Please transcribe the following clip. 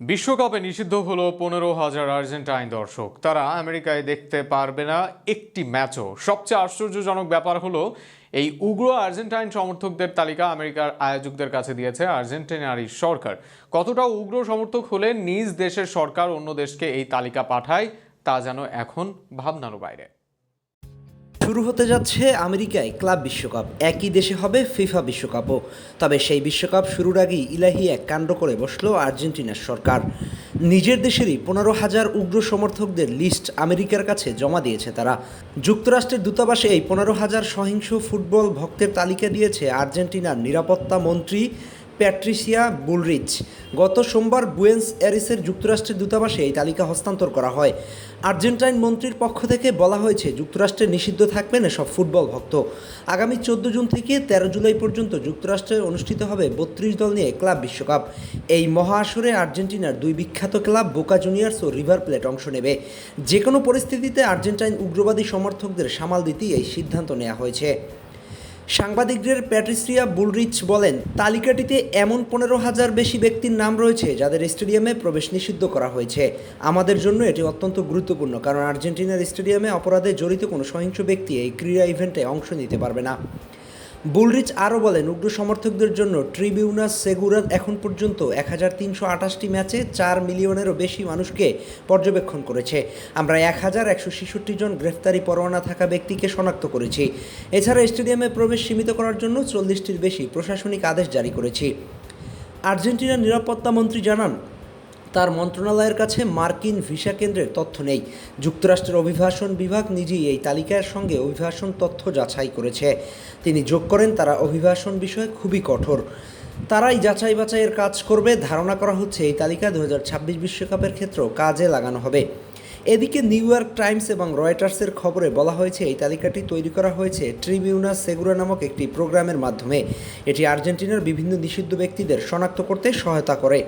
বিশ্বকাপে নিষিদ্ধ হলো পনেরো হাজার আর্জেন্টাইন দর্শক। তারা আমেরিকায় দেখতে পারবে না একটি ম্যাচও। সবচেয়ে আশ্চর্যজনক ব্যাপার হলো, এই উগ্র আর্জেন্টাইন সমর্থকদের তালিকা আমেরিকার আয়োজকদের কাছে দিয়েছে আর্জেন্টিনারই সরকার। কতটা উগ্র সমর্থক হলে নিজ দেশের সরকার অন্য দেশকে এই তালিকা পাঠায়, তা যেন এখন ভাবনারও বাইরে। শুরু হতে যাচ্ছে আমেরিকায় ক্লাব বিশ্বকাপ। একই দেশে হবে ফিফা বিশ্বকাপও। তবে সেই বিশ্বকাপ শুরুর আগেই ইলাহি এক কাণ্ড করে বসল আর্জেন্টিনার সরকার। নিজের দেশেরই পনেরো হাজার উগ্র সমর্থকদের লিস্ট আমেরিকার কাছে জমা দিয়েছে তারা। যুক্তরাষ্ট্রের দূতাবাসে এই পনেরো হাজার সহিংস ফুটবল ভক্তের তালিকা দিয়েছে আর্জেন্টিনার নিরাপত্তা মন্ত্রী প্যাট্রিসিয়া বুলরিচ। গত সোমবার বুয়েন্স অ্যারিসের যুক্তরাষ্ট্রের দূতাবাসে এই তালিকা হস্তান্তর করা হয়। আর্জেন্টাইন মন্ত্রীর পক্ষ থেকে বলা হয়েছে, যুক্তরাষ্ট্রে নিষিদ্ধ থাকবেন এসব ফুটবল ভক্ত। আগামী চোদ্দ জুন থেকে তেরো জুলাই পর্যন্ত যুক্তরাষ্ট্রে অনুষ্ঠিত হবে বত্রিশ দল নিয়ে ক্লাব বিশ্বকাপ। এই মহা আসরে আর্জেন্টিনার দুই বিখ্যাত ক্লাব বোকা জুনিয়র্স ও রিভার প্লেট অংশ নেবে। যে কোনো পরিস্থিতিতে আর্জেন্টাইন উগ্রবাদী সমর্থকদের সামাল দিতেই এই সিদ্ধান্ত নেওয়া হয়েছে। সাংবাদিকদের প্যাট্রিসিয়া বুলরিচ বলেন, তালিকাটিতে এমন পনেরো হাজার বেশি ব্যক্তির নাম রয়েছে যাদের স্টেডিয়ামে প্রবেশ নিষিদ্ধ করা হয়েছে। আমাদের জন্য এটি অত্যন্ত গুরুত্বপূর্ণ, কারণ আর্জেন্টিনার স্টেডিয়ামে অপরাধে জড়িত কোনো সহিংস ব্যক্তি এই ক্রীড়া ইভেন্টে অংশ নিতে পারবে না। বুলরিচ আরও বলেন, উগ্র সমর্থকদের জন্য ট্রিবিউনাস সেগুরা এখন পর্যন্ত এক হাজার তিনশো আঠাশটি ম্যাচে চার মিলিয়নেরও বেশি মানুষকে পর্যবেক্ষণ করেছে। আমরা এক হাজার একশো ছেষট্টি জন গ্রেফতারি পরোয়ানা থাকা ব্যক্তিকে শনাক্ত করেছি। এছাড়া স্টেডিয়ামে প্রবেশ সীমিত করার জন্য চল্লিশটির বেশি প্রশাসনিক আদেশ জারি করেছি। আর্জেন্টিনার নিরাপত্তা মন্ত্রী জানান তার মন্ত্রণালয়ের কাছে মার্কিন ভিসা কেন্দ্রের তথ্য নেই। যুক্তরাষ্ট্রের অভিবাসন বিভাগ নিজেই এই তালিকার সঙ্গে অভিবাসন তথ্য যাচাই করেছে। তিনি যোগ করেন, তারা অভিবাসন বিষয়ে খুবই কঠোর। তারাই যাচাই বাছাইয়ের কাজ করবে, ধারণা করা হচ্ছে এই তালিকা দু বিশ্বকাপের ক্ষেত্রেও কাজে লাগানো হবে। এদিকে নিউ ইয়র্ক টাইমস এবং রয়টার্সের খবরে বলা হয়েছে, এই তালিকাটি তৈরি করা হয়েছে ট্রিবিউনা সেগুরা নামক একটি প্রোগ্রামের মাধ্যমে। এটি আর্জেন্টিনার বিভিন্ন নিষিদ্ধ ব্যক্তিদের শনাক্ত করতে সহায়তা করে।